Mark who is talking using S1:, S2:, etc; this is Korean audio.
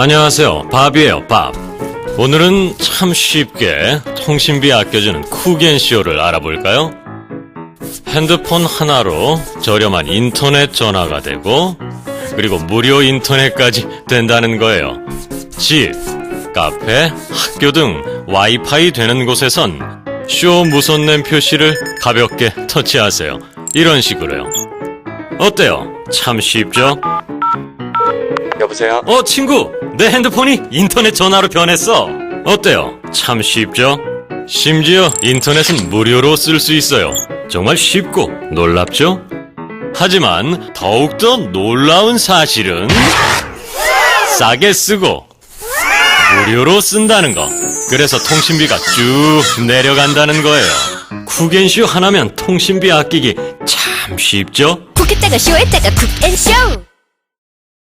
S1: 안녕하세요. 밥이에요, 밥. 오늘은 참 쉽게 통신비 아껴주는 쿠겐쇼를 알아볼까요? 핸드폰 하나로 저렴한 인터넷 전화가 되고, 그리고 무료 인터넷까지 된다는 거예요. 집, 카페, 학교 등 와이파이 되는 곳에선 쇼 무선냄 표시를 가볍게 터치하세요. 이런 식으로요. 어때요? 참 쉽죠?
S2: 여보세요?
S1: 어, 친구! 내 핸드폰이 인터넷 전화로 변했어! 어때요? 참 쉽죠? 심지어 인터넷은 무료로 쓸 수 있어요. 정말 쉽고 놀랍죠? 하지만 더욱더 놀라운 사실은 싸게 쓰고 무료로 쓴다는 거. 그래서 통신비가 쭉 내려간다는 거예요. 쿠겐쇼 하나면 통신비 아끼기 참 쉽죠?
S3: 쿡했다가 쇼했다가 쿡앤쇼